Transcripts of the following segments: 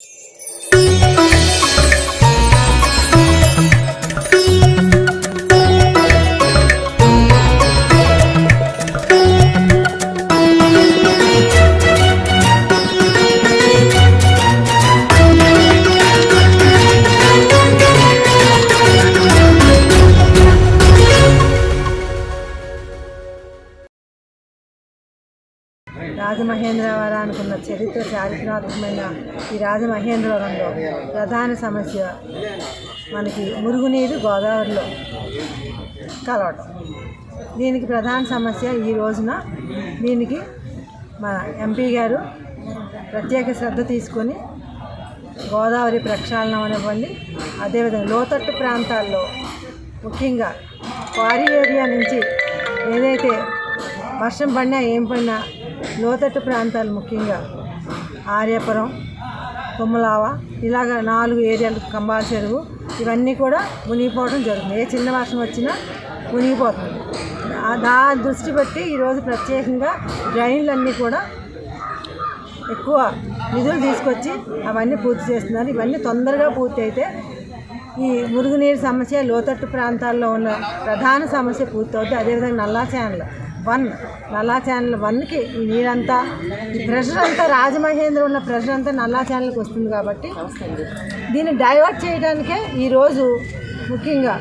Música Rajamahendravaram అనుకున్న చరిత్ర చారిత్రాత్మకమైన ఈ రాజమహేంద్రవరంలో ప్రధాన సమస్య మనకి మురుగునీరు గోదావరిలో కలవటం. దీనికి ప్రధాన సమస్య ఈ రోజున దీనికి మా ఎంపీ గారు ప్రత్యేక శ్రద్ధ తీసుకొని గోదావరి ప్రక్షాళన అనివ్వండి అదేవిధంగా లోతట్టు ప్రాంతాల్లో ముఖ్యంగా క్వారీ ఏరియా నుంచి ఏదైతే వర్షం పడినా ఏం పడినా లోతట్టు ప్రాంతాలు ముఖ్యంగా ఆర్యపురం కొమ్మలావ ఇలాగ నాలుగు ఏరియాలు కంబాల చెరువు ఇవన్నీ కూడా మునిగిపోవడం జరుగుతుంది. ఏ చిన్న వర్షం వచ్చినా మునిగిపోతుంది. దాని దా దృష్టి పెట్టి ఈరోజు ప్రత్యేకంగా డ్రైన్లన్నీ కూడా ఎక్కువ నిధులు తీసుకొచ్చి అవన్నీ పూర్తి చేస్తున్నారు. ఇవన్నీ తొందరగా పూర్తి అయితే ఈ మురుగునీరు సమస్య లోతట్టు ప్రాంతాల్లో ఉన్న ప్రధాన సమస్య పూర్తవుతుంది అదేవిధంగా నల్లా ఛానల్. వన్ నల్లా ఛానల్ వన్కి ఈ నీరంతా ఈ ప్రెషర్ అంతా రాజమహేంద్ర ఉన్న ప్రెషర్ అంతా నల్లా ఛానల్కి వస్తుంది కాబట్టి దీన్ని డైవర్ట్ చేయడానికే ఈరోజు ముఖ్యంగా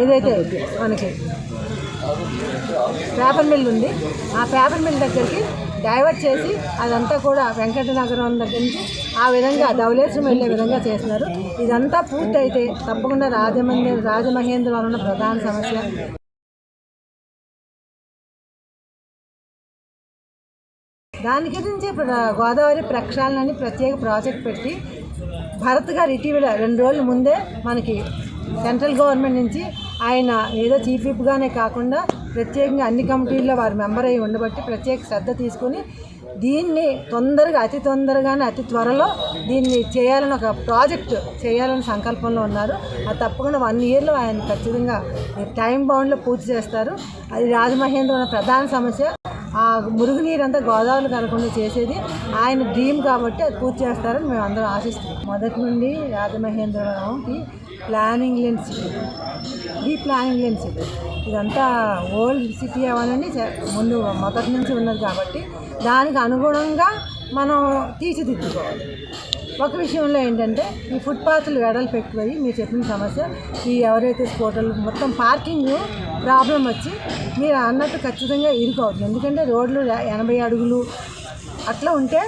ఏదైతే మనకి పేపర్ మిల్ ఉంది ఆ పేపర్ మిల్ దగ్గరికి డైవర్ట్ చేసి అదంతా కూడా వెంకటనగరం దగ్గర నుంచి ఆ విధంగా ధవలేశ్వరం వెళ్ళే విధంగా చేస్తున్నారు. ఇదంతా పూర్తయితే తప్పకుండా రాజమహేంద్ర రాజమహేంద్రవరం ఉన్న ప్రధాన సమస్య. దాని గురించి ఇప్పుడు గోదావరి ప్రక్షాళన అని ప్రత్యేక ప్రాజెక్ట్ పెట్టి భరత్ గారు ఇటీవల రెండు రోజుల ముందే మనకి సెంట్రల్ గవర్నమెంట్ నుంచి ఆయన ఏదో చీఫ్ విప్గానే కాకుండా ప్రత్యేకంగా అన్ని కమిటీల్లో వారు మెంబర్ అయి ఉండబట్టి ప్రత్యేక శ్రద్ధ తీసుకొని దీన్ని తొందరగా అతి తొందరగానే అతి త్వరలో దీన్ని చేయాలని ఒక ప్రాజెక్ట్ చేయాలని సంకల్పంలో ఉన్నారు. అది తప్పకుండా వన్ ఇయర్లో ఆయన ఖచ్చితంగా టైం బౌండ్లో పూర్తి చేస్తారు. అది రాజమహేంద్ర ఉన్న ప్రధాన సమస్య. మురుగునీరు అంతా గోదావరి కలగకుండా చేసేది. ఆయన డ్రీమ్ కాబట్టి అది పూర్తి చేస్తారని మేము అందరం ఆశిస్తున్నాం. మొదటి నుండి రాజమహేంద్రవరంకి ప్లానింగ్ లేని సిటీ ఈ ప్లానింగ్ లేని సిటీ ఇదంతా ఓల్డ్ సిటీ అవ్వాలని ముందు మొదటి నుంచి ఉన్నది కాబట్టి దానికి అనుగుణంగా మనం తీర్చిదిద్దుకోవాలి. ఒక విషయంలో ఏంటంటే ఈ ఫుట్పాత్లు వెడలు ఎక్కువయ్యి మీరు చెప్పిన సమస్య ఈ ఎవరైతే స్కూటర్లు మొత్తం పార్కింగ్ ప్రాబ్లం వచ్చి మీరు అన్నట్టు ఖచ్చితంగా ఇరుకోవద్దు. ఎందుకంటే రోడ్లు ఎనభై అడుగులు అట్లా ఉంటే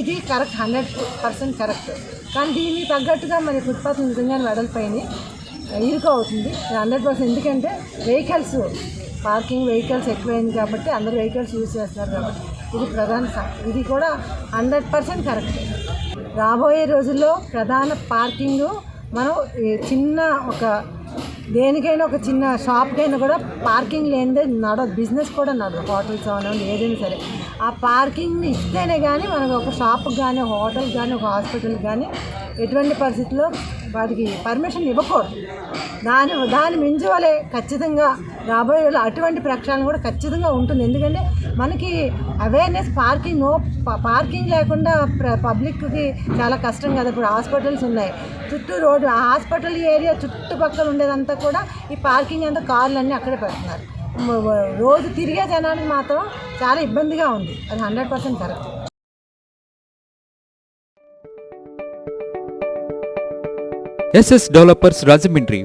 ఇది కరెక్ట్ హండ్రెడ్ పర్సెంట్ కరెక్ట్. కానీ దీనికి తగ్గట్టుగా మరి ఫుట్పాత్ నిజంగానే వెడల్పోయినాయి. ఇరుకు అవుతుంది హండ్రెడ్ పర్సెంట్ ఎందుకంటే వెహికల్స్ పార్కింగ్ వెహికల్స్ ఎక్కువైంది కాబట్టి అందరు వెహికల్స్ యూజ్ చేస్తున్నారు కాబట్టి ఇది ప్రధాన ఇది కూడా హండ్రెడ్ పర్సెంట్ కరెక్ట్. రాబోయే రోజుల్లో ప్రధాన పార్కింగ్ మనం చిన్న ఒక దేనికైనా ఒక చిన్న షాప్కైనా కూడా పార్కింగ్ లేనిదే నడదు బిజినెస్ కూడా నడదు హోటల్స్ అవనివ్వండి ఏదైనా సరే. ఆ పార్కింగ్ని ఇస్తేనే కానీ మనకు ఒక షాప్కి కానీ హోటల్ కానీ ఒక హాస్పిటల్కి కానీ ఎటువంటి పరిస్థితుల్లో వాటికి పర్మిషన్ ఇవ్వకూడదు. దాని దాని మించువలే ఖచ్చితంగా రాబోయే అటువంటి ప్రక్షాళన కూడా ఖచ్చితంగా ఉంటుంది. ఎందుకంటే మనకి అవేర్నెస్ పార్కింగ్ నో ప- పార్కింగ్ లేకుండా ప్ర పబ్లిక్కి చాలా కష్టం కదా. ఇప్పుడు హాస్పిటల్స్ ఉన్నాయి. చుట్టూ రోడ్డు ఆ హాస్పిటల్ ఏరియా చుట్టుపక్కల ఉండేదంతా కూడా ఈ పార్కింగ్ అంతా కార్లు అన్నీ అక్కడే పెడుతున్నారు. రోజు తిరిగే జనానికి మాత్రం చాలా ఇబ్బందిగా ఉంది. అది hundred percent correct SS developers Rajahmundry